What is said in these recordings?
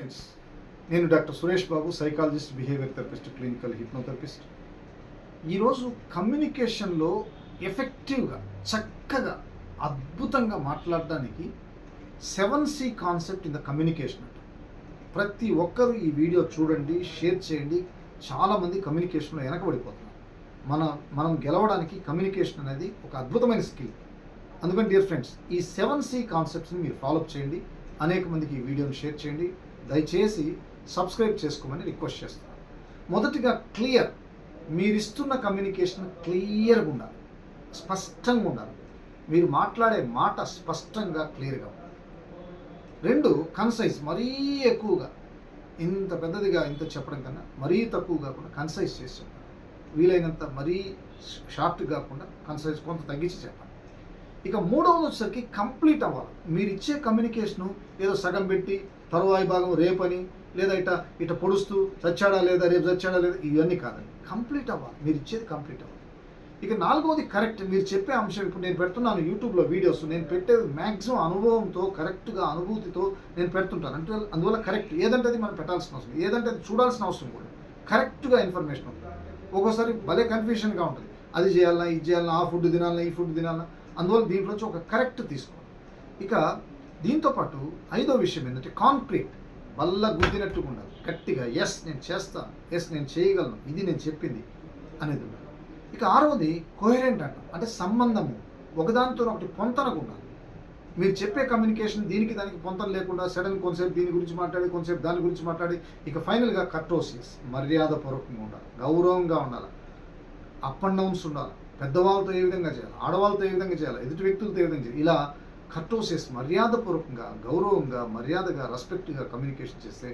Friends నేను doctor Suresh Babu psychologist behaviour therapist clinical hypnotherapist ఈరోజు కమ్యూనికేషన్లో ఎఫెక్టివ్గా చక్కగా అద్భుతంగా మాట్లాడడానికి seven C concept in the communication అంట. ప్రతి ఒక్కరూ ఈ వీడియో చూడండి షేర్ చేయండి. చాలామంది కమ్యూనికేషన్లో వెనకబడిపోతున్నారు. మన మనం గెలవడానికి కమ్యూనికేషన్ అనేది ఒక అద్భుతమైన స్కిల్ అందుకని డియర్ ఫ్రెండ్స్ ఈ సెవెన్ సి కాన్సెప్ట్స్ని మీరు ఫాలోఅప్ చేయండి. అనేక మందికి ఈ వీడియోని షేర్ చేయండి. దయచేసి సబ్స్క్రైబ్ చేసుకోమని రిక్వెస్ట్ చేస్తాను మొదటిగా క్లియర్ మీరు ఇస్తున్న కమ్యూనికేషన్ క్లియర్గా ఉండాలి. స్పష్టంగా ఉండాలి. మీరు మాట్లాడే మాట స్పష్టంగా క్లియర్గా ఉండాలి. రెండు కన్సైజ్ మరీ ఎక్కువగా. ఇంత పెద్దదిగా ఇంత చెప్పడం కన్నా మరీ తక్కువ కాకుండా కన్సైజ్ చేసి చెప్పాలి వీలైనంత మరీ షార్ట్ కాకుండా కన్సైజ్ కొంత తగ్గించి చెప్పాలి ఇక మూడవది వచ్చేసరికి కంప్లీట్ అవ్వాలి. మీరు ఇచ్చే కమ్యూనికేషను ఏదో సగం పెట్టి తరువాయి భాగం రేపని లేదా ఇట ఇట పొడుస్తూ చచ్చాడా లేదా రేపు చచ్చాడా లేదా ఇవన్నీ కాదండి. కంప్లీట్ అవ్వాలి. మీరు ఇచ్చేది కంప్లీట్ అవ్వాలి. ఇక నాలుగవది కరెక్ట్. మీరు చెప్పే అంశం ఇప్పుడు నేను పెడుతున్నాను యూట్యూబ్లో వీడియోస్. నేను పెట్టేది మ్యాక్సిమం అనుభవంతో కరెక్ట్గా అనుభూతితో నేను పెడుతుంటాను. అంటే అందువల్ల కరెక్ట్. ఏదంటే అది మనం పెట్టాల్సిన అవసరం. ఏదంటే అది చూడాల్సిన అవసరం కూడా. కరెక్ట్గా ఇన్ఫర్మేషన్ ఉంటుంది. ఒక్కోసారి భలే కన్ఫ్యూషన్గా ఉంటుంది. అది చేయాలన్నా ఇది చేయాలన్నా ఆ ఫుడ్ తినాలన్నా ఈ ఫుడ్ తినాలన్నా. అందువల్ల దీంట్లోంచి ఒక కరెక్ట్ తీసుకోవాలి. ఇక దీంతోపాటు ఐదో విషయం ఏంటంటే కాంక్రీట్ వల్ల గుద్దినట్టుగా ఉండాలి. గట్టిగా ఎస్ నేను చేస్తాను ఎస్ నేను చేయగలను ఇది నేను చెప్పింది అనేది ఉండాలి. ఇక ఆరవది కోహరెంట్ అంటాం అంటే సంబంధము. ఒకదానితో ఒకటి పొంతనకు ఉండాలి. మీరు చెప్పే కమ్యూనికేషన్ దీనికి దానికి పొంతన లేకుండా సడన్ కొంతసేపు దీని గురించి మాట్లాడి కొంతసేపు దాని గురించి మాట్లాడి ఇక ఫైనల్గా కట్రోసిస్ మర్యాదపూర్వకంగా ఉండాలి. గౌరవంగా ఉండాలి. అప్ అండ్ డౌన్స్ ఉండాలి. పెద్దవాళ్ళతో ఏ విధంగా చేయాలి? ఆడవాళ్ళతో ఏ విధంగా చేయాలి? ఎదుటి వ్యక్తులతో ఏ విధంగా చేయాలి? ఇలా కట్టోసేసి మర్యాదపూర్వకంగా గౌరవంగా మర్యాదగా రెస్పెక్ట్గా కమ్యూనికేషన్ చేస్తే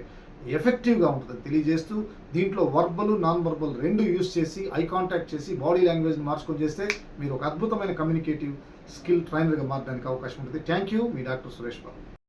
ఎఫెక్టివ్గా ఉంటుందని తెలియజేస్తూ దీంట్లో వర్బల్ నాన్ వర్బల్ రెండు యూస్ చేసి ఐ కాంటాక్ట్ చేసి బాడీ లాంగ్వేజ్ మార్చుకొని చేస్తే మీరు ఒక అద్భుతమైన కమ్యూనికేటివ్ స్కిల్ ట్రైనర్గా మారడానికి అవకాశం ఉంటుంది. థ్యాంక్ యూ మీ డాక్టర్ సురేష్ బాబు.